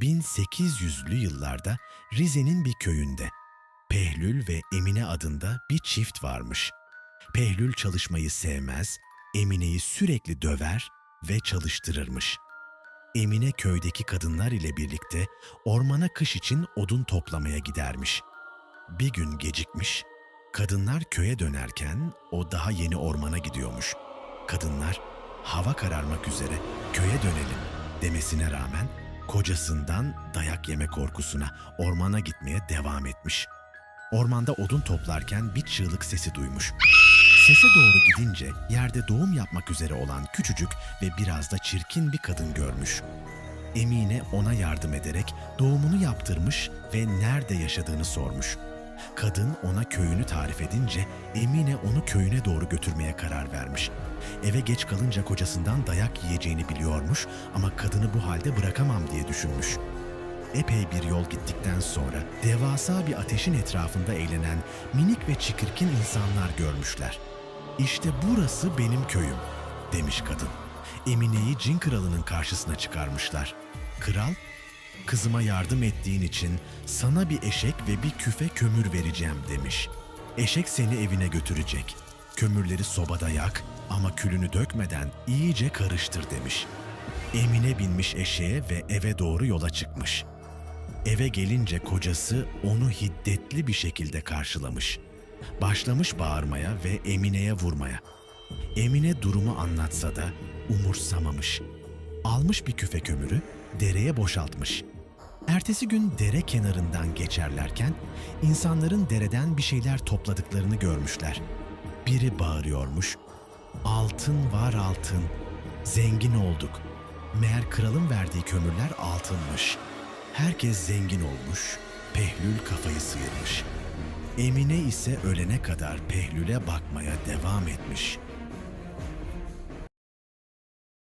1800'lü yıllarda Rize'nin bir köyünde Pehlül ve Emine adında bir çift varmış. Pehlül çalışmayı sevmez, Emine'yi sürekli döver ve çalıştırırmış. Emine köydeki kadınlar ile birlikte ormana kış için odun toplamaya gidermiş. Bir gün gecikmiş, kadınlar köye dönerken o daha yeni ormana gidiyormuş. Kadınlar hava kararmak üzere köye dönelim demesine rağmen kocasından dayak yeme korkusuna ormana gitmeye devam etmiş. Ormanda odun toplarken bir çığlık sesi duymuş. Sese doğru gidince yerde doğum yapmak üzere olan küçücük ve biraz da çirkin bir kadın görmüş. Emine ona yardım ederek doğumunu yaptırmış ve nerede yaşadığını sormuş. Kadın ona köyünü tarif edince Emine onu köyüne doğru götürmeye karar vermiş. Eve geç kalınca kocasından dayak yiyeceğini biliyormuş ama kadını bu halde bırakamam diye düşünmüş. Epey bir yol gittikten sonra devasa bir ateşin etrafında eğlenen minik ve çikirkin insanlar görmüşler. İşte burası benim köyüm demiş kadın. Emine'yi cin kralının karşısına çıkarmışlar. Kral, kızıma yardım ettiğin için sana bir eşek ve bir küfe kömür vereceğim demiş. Eşek seni evine götürecek. Kömürleri sobada yak ama külünü dökmeden iyice karıştır demiş. Emine binmiş eşeğe ve eve doğru yola çıkmış. Eve gelince kocası onu hiddetli bir şekilde karşılamış. Başlamış bağırmaya ve Emine'ye vurmaya. Emine durumu anlatsa da umursamamış. Almış bir küfe kömürü dereye boşaltmış. Ertesi gün dere kenarından geçerlerken insanların dereden bir şeyler topladıklarını görmüşler. Biri bağırıyormuş. Altın var altın. Zengin olduk. Meğer kralın verdiği kömürler altınmış. Herkes zengin olmuş. Pehlül kafayı sıyırmış. Emine ise ölene kadar Pehlül'e bakmaya devam etmiş.